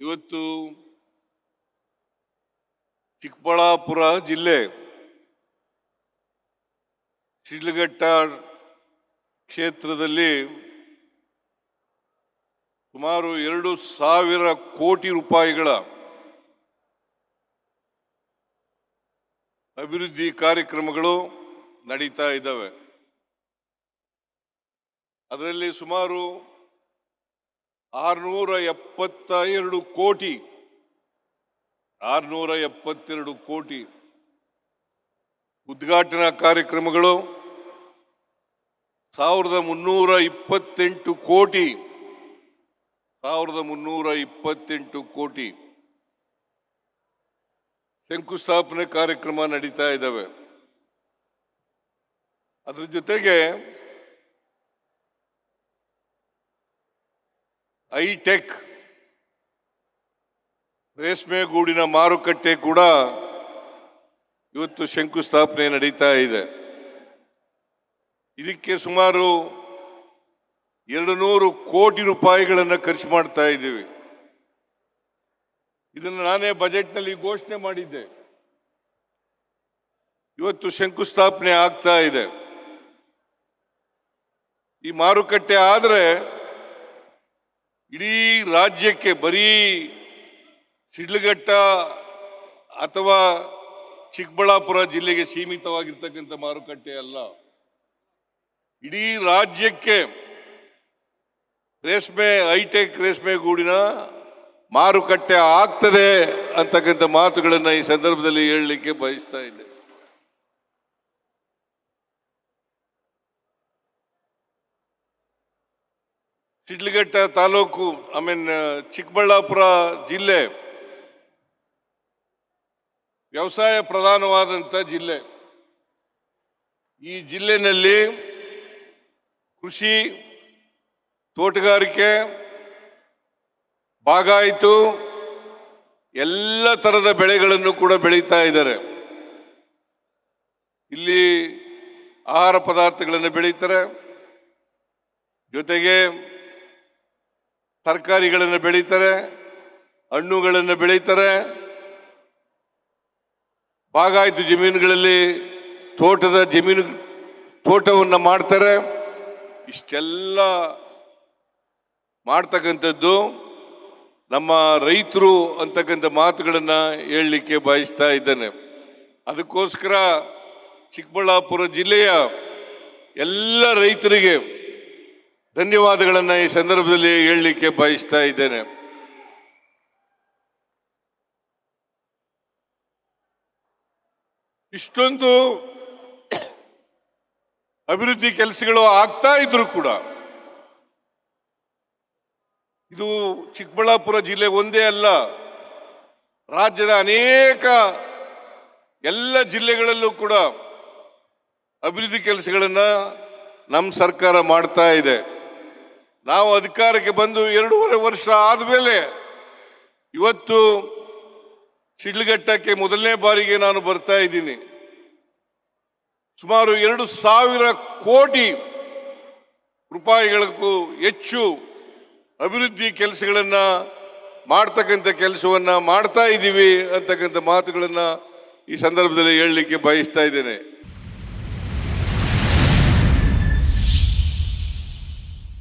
ಇವತ್ತು ಚಿಕ್ಕಬಳ್ಳಾಪುರ ಜಿಲ್ಲೆ ಶಿಡ್ಲಘಟ್ಟ ಕ್ಷೇತ್ರದಲ್ಲಿ ಸುಮಾರು ಎರಡು ಸಾವಿರ ಕೋಟಿ ರೂಪಾಯಿಗಳ ಅಭಿವೃದ್ಧಿ ಕಾರ್ಯಕ್ರಮಗಳು ನಡೀತಾ ಇದ್ದಾವೆ. ಅದರಲ್ಲಿ ಸುಮಾರು ಆರುನೂರ ಎಪ್ಪತ್ತ ಎರಡು ಕೋಟಿ. ಆರುನೂರ ಎಪ್ಪತ್ತೆರಡು ಕೋಟಿ. ಉದ್ಘಾಟನಾ ಕಾರ್ಯಕ್ರಮಗಳು ಸಾವಿರದ ಮುನ್ನೂರ ಇಪ್ಪತ್ತೆಂಟು ಕೋಟಿ. ಸಾವಿರದ ಮುನ್ನೂರ ಇಪ್ಪತ್ತೆಂಟು ಕೋಟಿ. ಶಂಕುಸ್ಥಾಪನೆ ಕಾರ್ಯಕ್ರಮ ನಡೀತಾ ಇದ್ದಾವೆ. ಅದ್ರ ಜೊತೆಗೆ ಐಟೆಕ್ ರೇಷ್ಮೆ ಗೂಡಿನ ಮಾರುಕಟ್ಟೆ ಕೂಡ ಇವತ್ತು ಶಂಕುಸ್ಥಾಪನೆ ನಡೀತಾ ಇದೆ. ಇದಕ್ಕೆ ಸುಮಾರು ಎರಡು ನೂರು ಕೋಟಿ ರೂಪಾಯಿಗಳನ್ನು ಖರ್ಚು ಮಾಡ್ತಾ ಇದ್ದೀವಿ. ಇದನ್ನು ನಾನೇ ಬಜೆಟ್ನಲ್ಲಿ ಘೋಷಣೆ ಮಾಡಿದ್ದೆ. ಇವತ್ತು ಶಂಕುಸ್ಥಾಪನೆ ಆಗ್ತಾ ಇದೆ. ಈ ಮಾರುಕಟ್ಟೆ ಆದರೆ ಇಡೀ ರಾಜ್ಯಕ್ಕೆ ಬರೀ ಸಿಡ್ಲಘಟ್ಟ ಅಥವಾ ಚಿಕ್ಕಬಳ್ಳಾಪುರ ಜಿಲ್ಲೆಗೆ ಸೀಮಿತವಾಗಿರ್ತಕ್ಕಂಥ ಮಾರುಕಟ್ಟೆ ಅಲ್ಲ. ಇಡೀ ರಾಜ್ಯಕ್ಕೆ ರೇಷ್ಮೆ, ಹೈಟೆಕ್ ರೇಷ್ಮೆ ಗೂಡಿನ ಮಾರುಕಟ್ಟೆ ಆಗ್ತದೆ ಅಂತಕ್ಕಂಥ ಮಾತುಗಳನ್ನು ಈ ಸಂದರ್ಭದಲ್ಲಿ ಹೇಳಲಿಕ್ಕೆ ಬಯಸ್ತಾ ಇದ್ದೆ ಶಿಡ್ಲಘಟ್ಟ ತಾಲೂಕು ಐ ಮೀನ್ ಚಿಕ್ಕಬಳ್ಳಾಪುರ ಜಿಲ್ಲೆ ವ್ಯವಸಾಯ ಪ್ರಧಾನವಾದಂಥ ಜಿಲ್ಲೆ. ಈ ಜಿಲ್ಲೆಯಲ್ಲಿ ಕೃಷಿ ತೋಟಗಾರಿಕೆ ಬಾಗಾಯಿತು ಎಲ್ಲ ಥರದ ಬೆಳೆಗಳನ್ನು ಕೂಡ ಬೆಳೀತಾ ಇದ್ದಾರೆ. ಇಲ್ಲಿ ಆಹಾರ ಪದಾರ್ಥಗಳನ್ನು ಬೆಳೀತಾರೆ. ಜೊತೆಗೆ ತರಕಾರಿಗಳನ್ನು ಬೆಳೀತಾರೆ, ಹಣ್ಣುಗಳನ್ನು ಬೆಳೀತಾರೆ. ಬಾಗಾಯಿತು ಜಮೀನುಗಳಲ್ಲಿ ತೋಟದ ಜಮೀನು, ತೋಟವನ್ನು ಮಾಡ್ತಾರೆ. ಇಷ್ಟೆಲ್ಲ ಮಾಡ್ತಕ್ಕಂಥದ್ದು ನಮ್ಮ ರೈತರು ಅಂತಕ್ಕಂಥ ಮಾತುಗಳನ್ನು ಹೇಳಲಿಕ್ಕೆ ಬಯಸ್ತಾ ಇದ್ದೇನೆ. ಅದಕ್ಕೋಸ್ಕರ ಚಿಕ್ಕಬಳ್ಳಾಪುರ ಜಿಲ್ಲೆಯ ಎಲ್ಲ ರೈತರಿಗೆ ಧನ್ಯವಾದಗಳನ್ನು ಈ ಸಂದರ್ಭದಲ್ಲಿ ಹೇಳಲಿಕ್ಕೆ ಬಯಸ್ತಾ ಇದ್ದೇನೆ. ಇಷ್ಟೊಂದು ಅಭಿವೃದ್ಧಿ ಕೆಲಸಗಳು ಆಗ್ತಾ ಇದ್ರು ಕೂಡ ಇದು ಚಿಕ್ಕಬಳ್ಳಾಪುರ ಜಿಲ್ಲೆ ಒಂದೇ ಅಲ್ಲ, ರಾಜ್ಯದ ಅನೇಕ ಎಲ್ಲ ಜಿಲ್ಲೆಗಳಲ್ಲೂ ಕೂಡ ಅಭಿವೃದ್ಧಿ ಕೆಲಸಗಳನ್ನು ನಮ್ಮ ಸರ್ಕಾರ ಮಾಡ್ತಾ ಇದೆ. ನಾವು ಅಧಿಕಾರಕ್ಕೆ ಬಂದು ಎರಡೂವರೆ ವರ್ಷ ಆದಮೇಲೆ ಇವತ್ತು ಶಿಡ್ಲಘಟ್ಟಕ್ಕೆ ಮೊದಲನೇ ಬಾರಿಗೆ ನಾನು ಬರ್ತಾ ಇದ್ದೀನಿ. ಸುಮಾರು ಎರಡು ಸಾವಿರ ಕೋಟಿ ರೂಪಾಯಿಗಳಿಗೂ ಹೆಚ್ಚು ಅಭಿವೃದ್ಧಿ ಕೆಲಸಗಳನ್ನು ಮಾಡ್ತಕ್ಕಂಥ ಕೆಲಸವನ್ನ ಮಾಡ್ತಾ ಇದ್ದೀವಿ ಅಂತಕ್ಕಂಥ ಮಾತುಗಳನ್ನು ಈ ಸಂದರ್ಭದಲ್ಲಿ ಹೇಳಲಿಕ್ಕೆ ಬಯಸ್ತಾ ಇದ್ದೇನೆ.